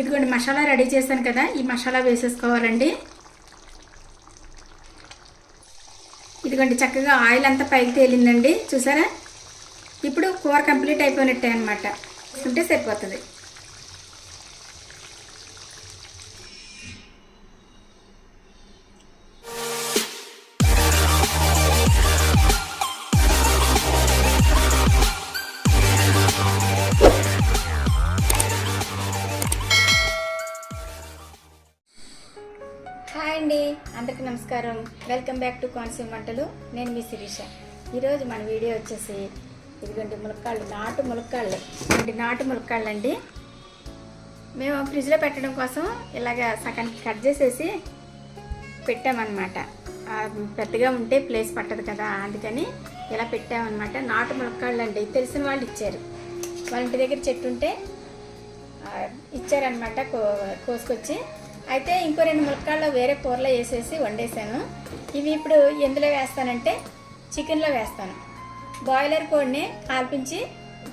ఇదిగోండి మసాలా రెడీ చేశాను కదా ఈ మసాలా వేసేసుకోవాలండి. ఇదిగోండి చక్కగా ఆయిల్ అంతా పైకి తేలిందండి చూసారా? ఇప్పుడు కూర కంప్లీట్ అయిపోయినట్టే అనమాట ఉంటే సరిపోతుంది. హాయ్ అండి అందరికీ నమస్కారం. వెల్కమ్ బ్యాక్ టు కోనసీమ వంటలు. నేను మీ శిరీష. ఈరోజు మన వీడియో వచ్చేసి ఇదిగోండి ములక్కాళ్ళు నాటు ములక్కాళ్ళు. ఇదిగోండి నాటు ములక్కాళ్ళు అండి మేము ఫ్రిడ్జ్లో పెట్టడం కోసం ఇలాగ సగానికి కట్ చేసేసి పెట్టామన్నమాట. పెద్దగా ఉంటే ప్లేస్ పట్టదు కదా అందుకని ఇలా పెట్టామన్నమాట. నాటు ములక్కాళ్ళు అండి తెలిసిన వాళ్ళు ఇచ్చారు. వాళ్ళ ఇంటి దగ్గర చెట్టు ఉంటే ఇచ్చారనమాట కో కోసుకొచ్చి. అయితే ఇంకో రెండు ములక్కాళ్ళు వేరే కూరలో వేసేసి వండేసాను. ఇవి ఇప్పుడు ఎందులో వేస్తానంటే చికెన్లో వేస్తాను. బాయిలర్ కోడిని కాల్పించి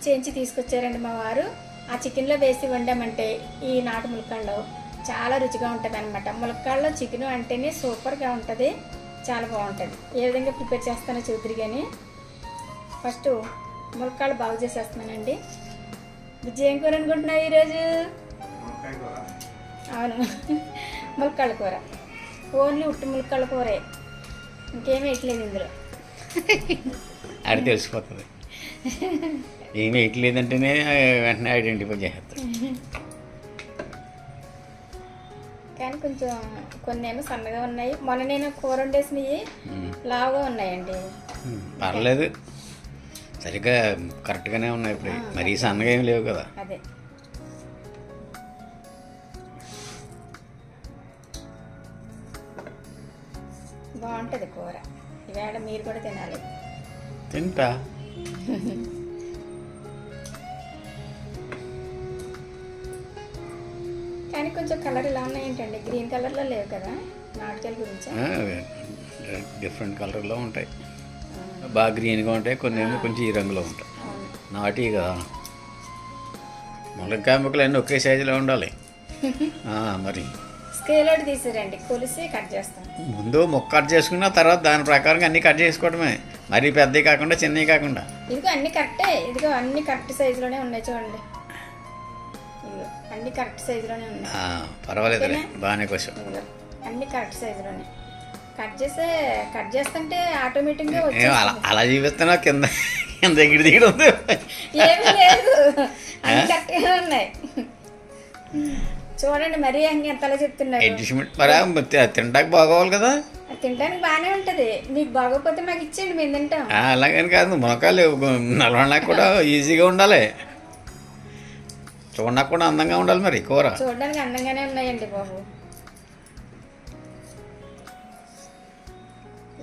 చేయించి తీసుకొచ్చారండి మా వారు. ఆ చికెన్లో వేసి వండామంటే ఈ నాటు ములక్కాళ్ళు చాలా రుచిగా ఉంటుంది అనమాట ములక్కాళ్ళలో చికెన్ అంటేనే సూపర్గా ఉంటుంది చాలా బాగుంటుంది. ఏ విధంగా ప్రిపేర్ చేస్తానో చూద్దరు కానీ ఫస్ట్ ములక్కాళ్ళు బాగు చేసేస్తున్నానండి. బుజ్జి ఏం కూర అనుకుంటున్నావు ఈరోజు? అవును. ములక్కాళ్ళ కూర. ఓన్లీ ఉట్టి ములక్కాళ్ళ కూరే. ఇంకేమీ వేయట్లేదు ఇందులో. అది తెలిసిపోతుంది. ఏమి వేయట్లేదంటేనే వెంటనే ఐడెంటిఫై చేస్తారు కానీ కొంచెం కొన్ని ఏమో సన్నగా ఉన్నాయి. మొన్న నేను కూర వండేసినవి లావుగా ఉన్నాయండి. పర్లేదు. సరిగ్గా కరెక్ట్గానే ఉన్నాయి ఇప్పుడు. మరీ సన్నగా ఏం లేవు కదా. అదే. బాగుంటుంది కూర. ఈవేళ మీరు కూడా తినాలి. తింటా. కానీ కొంచెం కలర్ ఇలా ఉన్నాయేంటండి. గ్రీన్ కలర్లో లేవు కదా నాటుకాయల గురించి. డిఫరెంట్ కలర్లో ఉంటాయి. బాగా గ్రీన్గా ఉంటాయి కొన్ని ఏమో కొంచెం ఈ రంగులో ఉంటాయి. నాటి కదా ములక్కాయ ముక్కలు అన్నీ ఒకే సైజులో ఉండాలి. మరి. స్కేల్ ఒకటి తీసిరండి. కొలిసి కట్ చేస్తాం. ముందు ముక్క కట్ చేసుకున్న తర్వాత దాని ప్రకారంగా అన్నీ కట్ చేసుకోవడమే మరీ పెద్దవి కాకుండా చిన్నవి కాకుండా. ఇదిగో అన్ని కరెక్టే. ఇదిగో అన్ని కరెక్ట్ సైజులోనే ఉన్నాయి చూడండి. అన్ని కరెక్ట్ సైజులోనే ఉన్నాయి. ఆ, పర్వాలేదులే బాగానే కోసం అన్ని కరెక్ట్ సైజులోనే. కట్ చేస్తే కట్ చేస్తుంటే ఆటోమేటిక్గా అలా అలా చూపిస్తున్నా కింద కింద ఎగిరి దిగడం. ఏమీ లేదు. అన్ని కరెక్ట్గా ఉన్నాయి. చూడండి మరీ అంగి ఎంతలా చెప్తున్నారు. అడ్జస్ట్మెంట్ మరి తినడానికి బాగోవాలి కదా. తినడానికి బాగానే ఉంటుంది. మీకు బాగోకపోతే మాకు ఇచ్చేయండి మేము తింటాం. అలాగని కాదు మునకాలు నలవడానికి కూడా ఈజీగా ఉండాలి. చూడడానికి కూడా అందంగా ఉండాలి మరి కూర. చూడడానికి అందంగానే ఉన్నాయండి బాబు.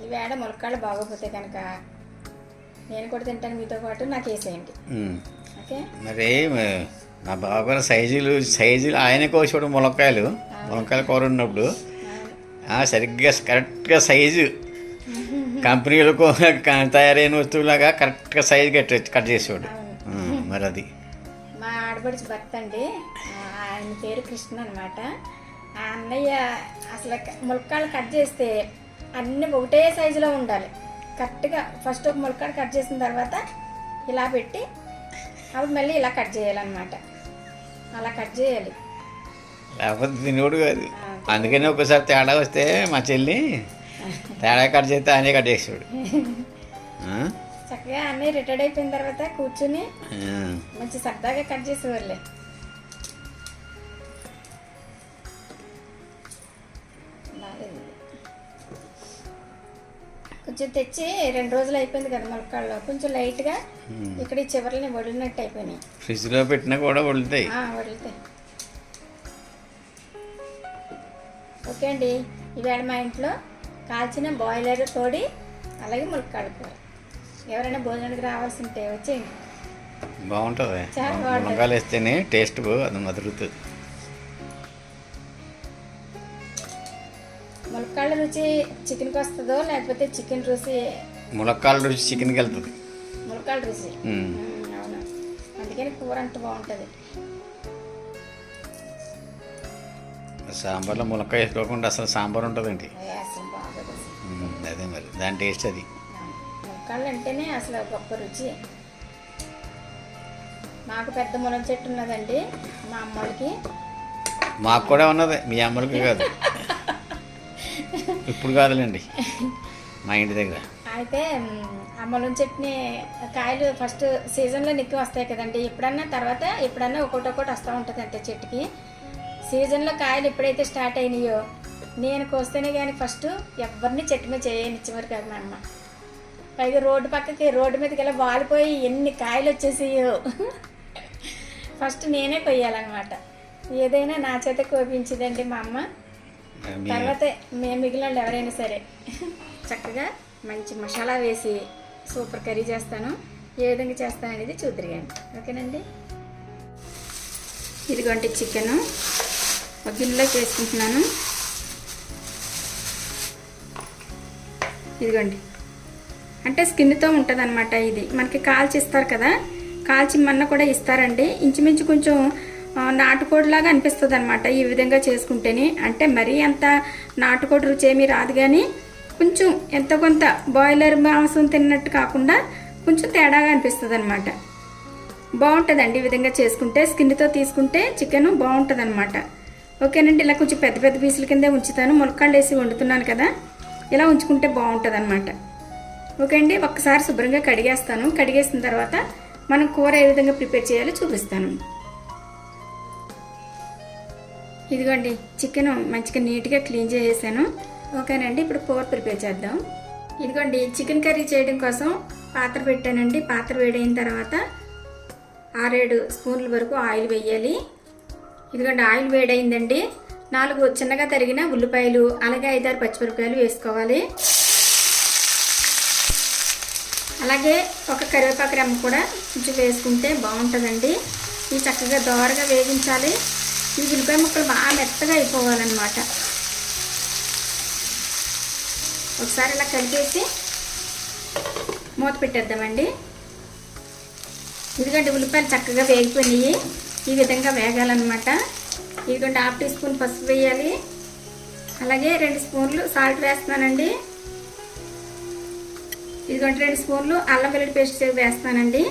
ఈ వేడ ములక్కాళ్ళు బాగోపోతే కనుక నేను కూడా తింటాను మీతో పాటు నాకు వేసేయండి. ఓకే? మరి నా బాగా సైజులు సైజులు ఆయన కోసుకోవడం ములక్కాయలు. ములక్కాయల కూర ఉన్నప్పుడు. సరిగ్గా కరెక్ట్గా సైజు. కంపెనీలో కో- క- తయారైన వస్తువులాగా కరెక్ట్గా సైజు కట్ కట్ చేసేవాడు. మరి అది. మా ఆడపడిచి భర్త అండి. ఆయన పేరు కృష్ణ అనమాట ఆ అన్నయ్య అసలు ములక్కాళ్ళు కట్ చేస్తే అన్నీ ఒకటే సైజులో ఉండాలి. కరెక్ట్గా ఫస్ట్ ఒక ములక్కాడు కట్ చేసిన తర్వాత ఇలా పెట్టి అప్పుడు మళ్ళీ ఇలా కట్ చేయాలన్నమాట. అలా కట్ చేయాలి. లేకపోతే తినేవాడు కాదు. అందుకని ఒకసారి తేడా వస్తే మా చెల్లి తేడా కట్ చేస్తే ఆయనే కట్ చేసేవాడు. ఆ? చక్కగా అన్నయ్య రిటైర్డ్ అయిపోయిన తర్వాత కూర్చుని. మంచి సరదాగా కట్ చేసేవాళ్ళే. కొంచెం తెచ్చి రెండు రోజులు అయిపోయింది కదా మొలకాళ్ళు కొంచెం లైట్గా ఇక్కడ ఈ చివరిని వదిలినట్టు అయిపోయినాయి. ఫ్రిడ్జ్లో పెట్టినా కూడా వదులుతాయి ఓకే అండి. ఈవేళ మా ఇంట్లో కాల్చిన బాయిలర్ తోడి అలాగే ములక్కాడ కూర. ఎవరైనా భోజనానికి రావాల్సి ఉంటే వచ్చేయండి. బాగుంటుంది. చాలా బాగుంటుంది. వేస్తేనే టేస్ట్ అది మదురుతుంది రుచి చికెన్కి వస్తుందో లేకపోతే చికెన్ రుచి? ములక్కాల రుచి చికెన్కి వెళ్తుంది. ములక్కాళ్ళ రుచి? అవును. అందుకని కూర అంత బాగుంటుంది. సాంబార్లో ములక్కాయ వేసుకోకుండా అసలు సాంబార్ ఉంటుందండి అదే మరి దాని టేస్ట్ అది. ములక్కాళ్ళు అంటేనే అసలు గొప్ప రుచి. మాకు పెద్ద మునగ చెట్టు ఉన్నదండి మా అమ్మోళ్ళకి. మాకు కూడా ఉన్నది మీ అమ్మలకి కాదు. ఇప్పుడు కాదులేండి. మా ఇంటి దగ్గర. అయితే అమలం చెట్నీ కాయలు ఫస్ట్ సీజన్లో నిక్కి వస్తాయి కదండి. ఎప్పుడన్నా తర్వాత ఎప్పుడన్నా ఒకటి ఒకటి వస్తూ ఉంటుంది అంతే చెట్టుకి. సీజన్లో కాయలు ఎప్పుడైతే స్టార్ట్ అయినాయో నేను కోస్తేనే కానీ ఫస్ట్ ఎవరిని చెట్టు మీద చేయనిచ్చేవారు కాదు మా అమ్మ. పైగా రోడ్డు పక్కకి రోడ్డు మీదకి వెళ్ళి వాలిపోయి ఎన్ని కాయలు వచ్చేసాయో. ఫస్ట్ నేనే కొయ్యాలన్నమాట. ఏదైనా నా చేత కోపించిందండి మా అమ్మ. తర్వాత మేము మిగిలిన వాళ్ళు ఎవరైనా సరే చక్కగా మంచి మసాలా వేసి సూపర్ కర్రీ చేస్తాను. ఏ విధంగా చేస్తాను అనేది చూద్దరిగాను. ఓకేనండి? ఇదిగోండి చికెను. గిన్నెలోకి వేసుకుంటున్నాను. ఇదిగోండి. అంటే స్కిన్తో ఉంటుంది అనమాట ఇది. మనకి కాల్చి ఇస్తారు కదా? కాల్చి మన్న కూడా ఇస్తారండి. ఇంచుమించు కొంచెం నాటుకోడిలాగా అనిపిస్తుంది అనమాట ఈ విధంగా చేసుకుంటేనే. అంటే మరీ అంత నాటుకోడి రుచి ఏమీ రాదు కానీ కొంచెం ఎంత కొంత బాయిలర్ మాంసం తిన్నట్టు కాకుండా కొంచెం తేడాగా అనిపిస్తుంది అనమాట బాగుంటుందండి ఈ విధంగా చేసుకుంటే. స్కిన్తో తీసుకుంటే చికెన్ బాగుంటుంది అనమాట ఓకేనండి ఇలా కొంచెం పెద్ద పెద్ద పీసుల కిందే ఉంచుతాను. ములక్కాళ్ళు వేసి వండుతున్నాను కదా. ఇలా ఉంచుకుంటే బాగుంటుంది అనమాట ఓకే అండి ఒక్కసారి శుభ్రంగా కడిగేస్తాను. కడిగేసిన తర్వాత మనం కూర ఏ విధంగా ప్రిపేర్ చేయాలో చూపిస్తాను. ఇదిగోండి చికెన్ మంచిగా నీట్గా క్లీన్ చేసేసాను. ఓకేనండి ఇప్పుడు పోర్ ప్రిపేర్ చేద్దాం. ఇదిగోండి చికెన్ కర్రీ చేయడం కోసం పాత్ర పెట్టానండి. పాత్ర వేడైన తర్వాత ఆరేడు స్పూన్ల వరకు ఆయిల్ వేయాలి. ఇదిగోండి ఆయిల్ వేడైందండి. నాలుగు చిన్నగా తరిగిన ఉల్లిపాయలు అలాగే ఐదారు పచ్చిమిరపకాయలు వేసుకోవాలి. అలాగే ఒక కరివేపాకు రెమ్మ కూడా కొంచెం వేసుకుంటే బాగుంటుందండి. ఇవి చక్కగా దోరగా వేగించాలి. ఈ ఉల్లిపాయ ముక్కలు బాగా మెత్తగా అయిపోవాలన్నమాట. ఒకసారి ఇలా కలిపేసి మూత పెట్టేద్దామండి. ఇదిగంటే ఉల్లిపాయలు చక్కగా వేగిపోయినాయి. ఈ విధంగా వేగాలన్నమాట. ఇదిగోండి హాఫ్ టీ స్పూన్ పసుపు వేయాలి. అలాగే రెండు స్పూన్లు సాల్ట్ వేస్తున్నానండి. ఇదిగోండి రెండు స్పూన్లు అల్లం వెల్లుల్లి పేస్ట్ వేస్తానండి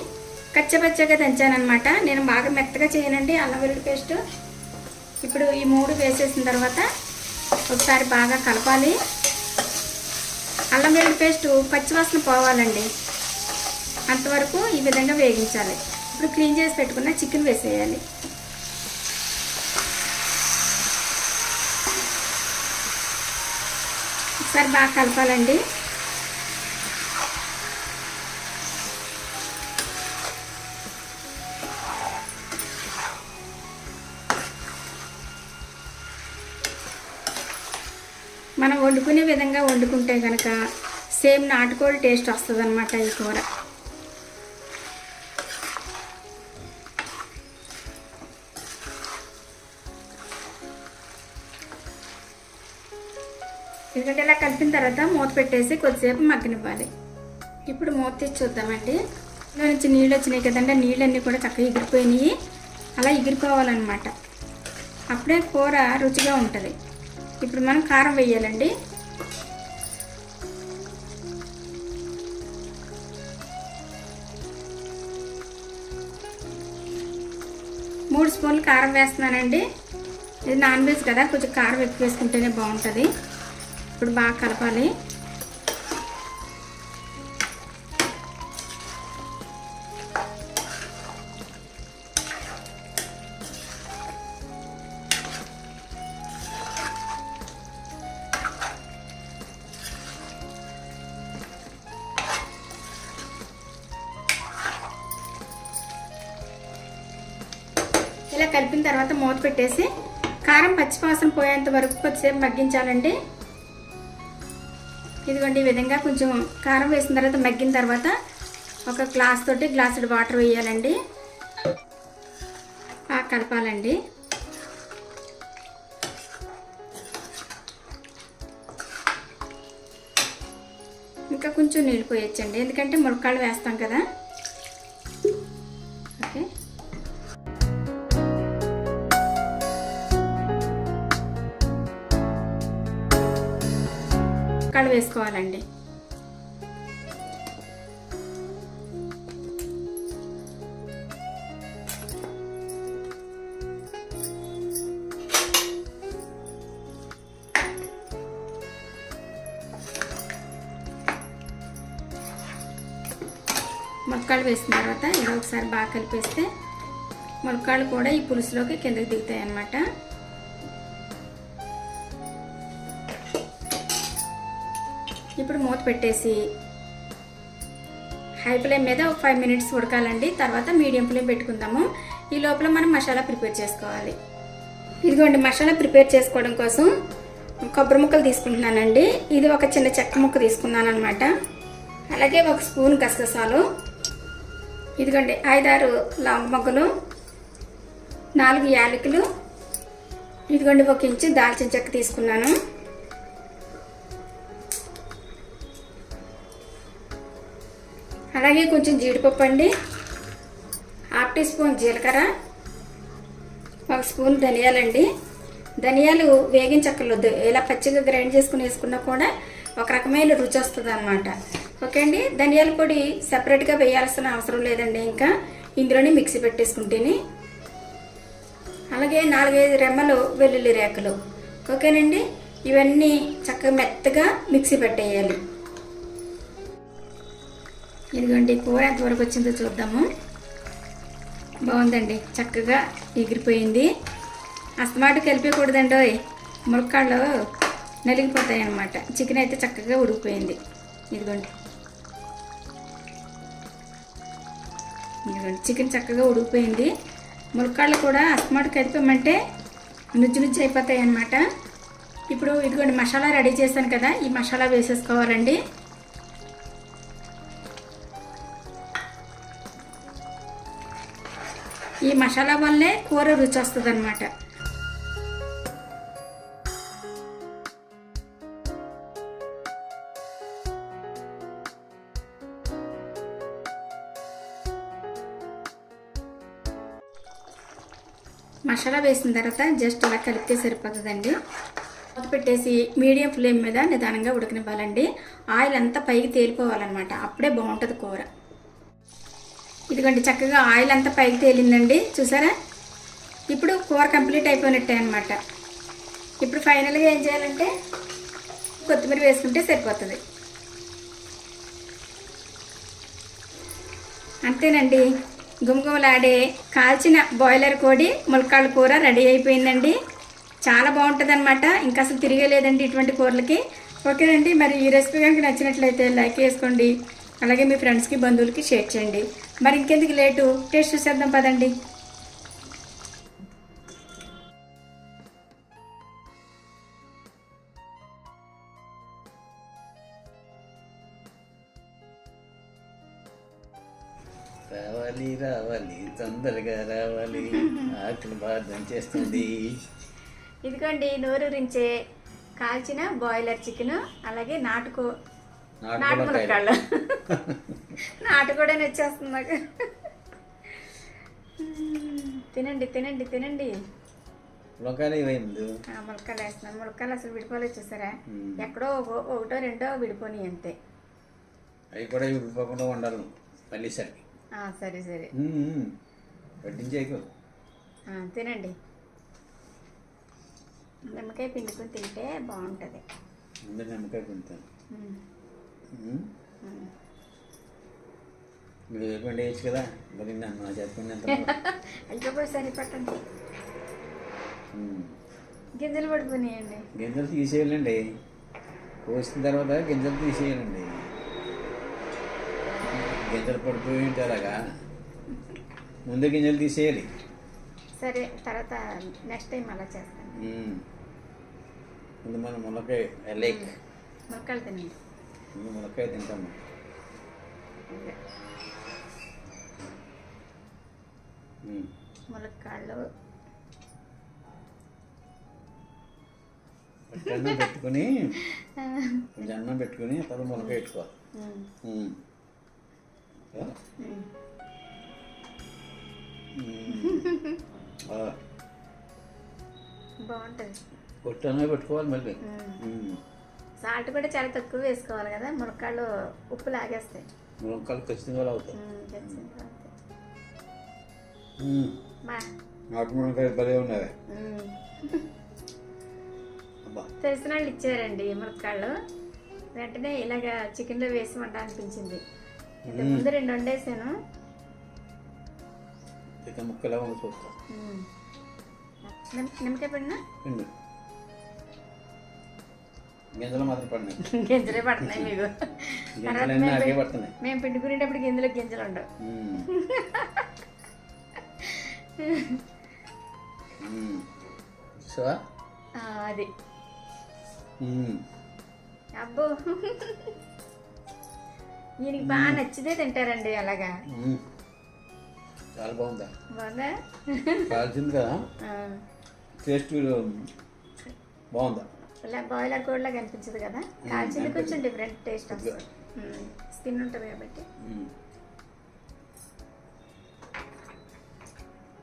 కచ్చపచ్చగా దంచానమాట నేను బాగా మెత్తగా చేయనండి అల్లం వెల్లుల్లి పేస్ట్. ఇప్పుడు ఈ మూడు వేసేసిన తర్వాత ఒకసారి బాగా కలపాలి. అల్లం వెల్లుల్లి పేస్ట్ పచ్చివాసన పోవాలండి. అంతవరకు ఈ విధంగా వేగించాలి. ఇప్పుడు క్లీన్ చేసి పెట్టుకున్న చికెన్ వేసేయాలి. ఒకసారి బాగా కలపాలండి. మనం వండుకునే విధంగా వండుకుంటే కనుక సేమ్ నాటుకోడి టేస్ట్ వస్తుంది అనమాట ఈ కూర. ఎందుకంటే ఇలా కలిపిన తర్వాత మూత పెట్టేసి కొద్దిసేపు మగ్గనివ్వాలి. ఇప్పుడు మూత తెచ్చి చూద్దామండి. ఇందులో నుంచి నీళ్ళు వచ్చినాయి కదండి నీళ్ళన్నీ కూడా చక్కగా ఎగిరిపోయినాయి. అలా ఎగిరిపోవాలన్నమాట. అప్పుడే కూర రుచిగా ఉంటుంది. ఇప్పుడు మనం కారం వేయాలండి. మూడు స్పూన్లు కారం వేస్తున్నానండి. ఇది నాన్ వెజ్ కదా కొంచెం కారం ఎక్కువ వేసుకుంటేనే బాగుంటుంది. ఇప్పుడు బాగా కలపాలి. కలిపిన తర్వాత మూత పెట్టేసి కారం పచ్చివాసన పోయేంత వరకు కొద్దిసేపు మగ్గించాలండి. ఇదిగోండి ఈ విధంగా కొంచెం కారం వేసిన తర్వాత మగ్గిన తర్వాత ఒక గ్లాస్ తోటి గ్లాసుడు వాటర్ వేయాలండి. బాగా కలపాలండి. ఇంకా కొంచెం నీళ్ళు పోయొచ్చండి. ఎందుకంటే ములక్కాళ్ళు వేస్తాం కదా. వేసుకోవాలండి. ములక్కాళ్ళు వేసిన తర్వాత ఇలా ఒకసారి బాగా కలిపేస్తే ములక్కాళ్ళు కూడా ఈ పులుసులోకి కిందకి దిగుతాయి అన్నమాట ఇప్పుడు మూత పెట్టేసి హై ఫ్లేమ్ మీద ఒక ఫైవ్ మినిట్స్ ఉడకాలండి. తర్వాత మీడియం ఫ్లేమ్ పెట్టుకుందాము. ఈ లోపల మనం మసాలా ప్రిపేర్ చేసుకోవాలి. ఇదిగోండి మసాలా ప్రిపేర్ చేసుకోవడం కోసం కొబ్బరి ముక్కలు తీసుకుంటున్నానండి. ఇది ఒక చిన్న చెక్క ముక్క తీసుకున్నాను అనమాట అలాగే ఒక స్పూన్ గసగసాలు. ఇదిగోండి ఐదారు లవంగ మొగ్గలు నాలుగు యాలకులు. ఇదిగోండి ఒక ఇంచు దాల్చిన చెక్క తీసుకున్నాను. అలాగే కొంచెం జీడిపప్పు అండి. హాఫ్ టీ స్పూన్ జీలకర్ర ఒక స్పూన్ ధనియాలండి ధనియాలు వేగించక్కర్లేదు. ఇలా పచ్చిగా గ్రైండ్ చేసుకుని వేసుకున్నా కూడా ఒక రకమైన రుచి వస్తుంది అనమాట ఓకే అండి? ధనియాల పొడి సపరేట్గా వేయాల్సిన అవసరం లేదండి ఇంకా. ఇందులోనే మిక్సీ పెట్టేసుకుంటేని. అలాగే నాలుగైదు రెమ్మలు వెల్లుల్లి రేకలు. ఓకేనండి? ఇవన్నీ చక్కగా మెత్తగా మిక్సీ పెట్టేయాలి. ఇదిగోండి కూర ఎంతవరకు వచ్చిందో చూద్దాము. బాగుందండి చక్కగా ఎగిరిపోయింది. అస్తమాట కలిపేయకూడదండి ఓయ్. ములక్కాళ్ళు నలిగిపోతాయి అన్నమాట చికెన్ అయితే చక్కగా ఉడికిపోయింది. ఇదిగోండి. ఇదిగోండి చికెన్ చక్కగా ఉడికిపోయింది. ములక్కాళ్ళు కూడా అస్తమాట కలిపామంటే నుజ్జు నుజ్జు అయిపోతాయి అన్నమాట ఇప్పుడు ఇదిగోండి మసాలా రెడీ చేశాను కదా ఈ మసాలా వేసేసుకోవాలండి. ఈ మసాలా వల్లే కూర రుచి వస్తుంది అనమాట మసాలా వేసిన తర్వాత జస్ట్ అలా కలిపితే సరిపోతుందండి. మూత పెట్టేసి మీడియం ఫ్లేమ్ మీద నిదానంగా ఉడకనివ్వాలండి. ఆయిల్ అంతా పైకి తేలిపోవాలన్నమాట. అప్పుడే బాగుంటుంది కూర. ఇదిగోండి చక్కగా ఆయిల్ అంతా పైకి తేలిందండి. చూసారా? ఇప్పుడు కూర కంప్లీట్ అయిపోయినట్టే అనమాట ఇప్పుడు ఫైనల్గా ఏం చేయాలంటే కొత్తిమీర వేసుకుంటే సరిపోతుంది. అంతేనండి. గుమగుమలాడే కాల్చిన బాయిలర్ కోడి ములక్కాళ్ళ కూర రెడీ అయిపోయిందండి. చాలా బాగుంటుంది అనమాట ఇంకా అసలు తిరిగేలేదండి ఇటువంటి కూరలకి. ఓకేనండి మరి ఈ రెసిపీ కనుక నచ్చినట్లయితే లైక్ చేసుకోండి. అలాగే మీ ఫ్రెండ్స్కి బంధువులకి షేర్ చేయండి. మరి ఇంకెందుకు లేటు? టేస్ట్ చూసేద్దాం పదండి. రావాలి రావాలి తొందరగా రావాలి. ఆకలి బాధ చేస్తుంది. ఇదిగోండి నోరూరించే కాల్చిన బాయిలర్ చికెన్ అలాగే నాటుకో నాటు ములక్కాళ్ళు నాటు కూడా నచ్చేస్తుంది నాకు. తినండి తినండి తినండి. ఏమైంది ఆ, ములక్కాయలు వేస్తున్నాను. ములక్కాయలు అసలు విడిపోలేదు చూసారా. ఎక్కడో ఒక- ఒకటో రెండో విడిపోని అంతే. అవి కూడా విడిపోకుండా ఉండాలి పల్లీసరికి సరే సరే. వడ్డించేకు తినండి. నిమ్మకాయ పిండుకొని తింటే బాగుంటుంది. ముందు నిమ్మకాయ పిండుతాను. మీరు వేయకుండా వేయచ్చు కదా. మరి నన్ను చెప్పండి ఎంత అయ్యో పోయి సరే పట్టండి. గింజలు పడిపోయినాయండి. గింజలు తీసేయాలండి. కోసిన తర్వాత గింజలు తీసేయాలండి. గింజలు పడిపోయి ఉంటే అలాగా ముందు గింజలు తీసేయాలి. సరే తర్వాత నెక్స్ట్ టైం అలా చేస్తాను. ముందు మనం మునక్కాయ లైక్ ములక్కాయలు తినండి. ముందు మునక్కాయ తింటాము. ములక్కాళ్ళు అన్నం పెట్టుకుని కొంచెం అన్నం పెట్టుకుని తర్వాత మునక్కాయ పెట్టుకోవాలి బాగుంటుంది. పొట్టు అన్నం పెట్టుకోవాలి మళ్ళీ. సాల్ట్ కూడా చాలా తక్కువ వేసుకోవాలి కదా మునక్కాళ్ళు ఉప్పు లాగేస్తాయి. మునక్కాయలు ఖచ్చితంగా అవుతాయి మునక్కాయలు భలే. అబ్బా. తెలిసిన వాళ్ళు ఇచ్చారండి మునక్కాళ్ళు వెంటనే ఇలాగ చికెన్లో వేసి వంట అనిపించింది. ఇంతకు ముందు రెండు వండేసాను. చికెన్ ముక్కలా చూస్తా. నిమ్మకాయ పడినా? పిండి. గింజలు మాత్రం పడినాయి. గింజలే పడుతున్నాయి మీకు. మేము పిండుకునేటప్పుడు గింజలో గింజలు ఉండవు. అది. అబ్బో. ఈయనకి బాగా నచ్చితే తింటారండి అలాగా. చాలా బాగుందా? బాగుందా? కాల్చింది కదా? టేస్ట్ బాగుందా? ఇలా బాయిలర్ కోడ్లా కనిపించదు కదా? కాల్చింది కొంచెం డిఫరెంట్ టేస్ట్ వస్తుంది. స్కిన్ ఉంటుంది కాబట్టి.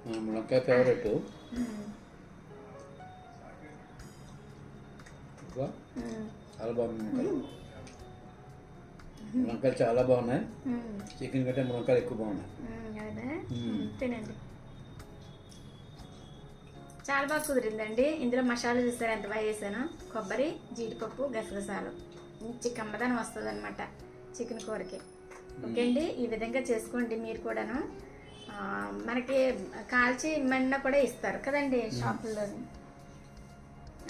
మునక్కాయ ఫేవరెట్ చాలా బాగుంది మునక్కాయలు. మునక్కాయలు చాలా బాగున్నాయి. చికెన్ కంటే మునక్కాయలు ఎక్కువ బాగున్నాయి. తినండి. చాలా బాగా కుదిరిందండి. ఇందులో మసాలా చూసారు? ఎంత బాగా వేసాను కొబ్బరి జీడిపప్పు గసగసాలు. మంచి కమ్మదనం వస్తుంది అనమాట చికెన్ కూరకి. ఓకే అండి? ఈ విధంగా చేసుకోండి మీరు కూడాను. మనకి కాల్చి ఇమ్మన్నా కూడా ఇస్తారు కదండి షాపుల్లో.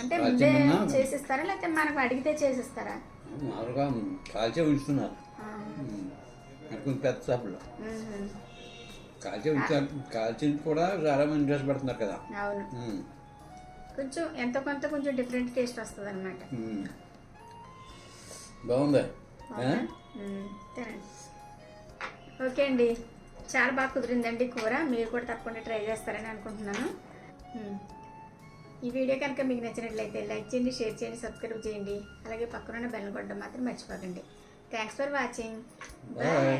అంటే కాల్చి ముందే? చేసిస్తారా? లేకపోతే మనకు అడిగితే చేసిస్తారా? మామూలుగా కాల్చే ఉంచుతున్నారు. కొంచెం పెద్ద షాపులో. కాల్చే ఉంచారు కాల్చింది కూడా చాలా మంది ఇంట్రెస్ట్ పెడుతున్నారు కదా. అవును. కొంచెం ఎంతో కొంత కొంచెం డిఫరెంట్ టేస్ట్ వస్తుంది అనమాట. బాగుంది? తినండి. ఓకే అండి. చాలా బాగా కుదిరిందండి కూర. మీరు కూడా తప్పకుండా ట్రై చేస్తారని అనుకుంటున్నాను. ఈ వీడియో కనుక మీకు నచ్చినట్లయితే లైక్ చేయండి షేర్ చేయండి సబ్స్క్రైబ్ చేయండి. అలాగే పక్కనున్న బెల్ కొట్టడం మాత్రం మర్చిపోకండి. Thanks for watching. బాయ్.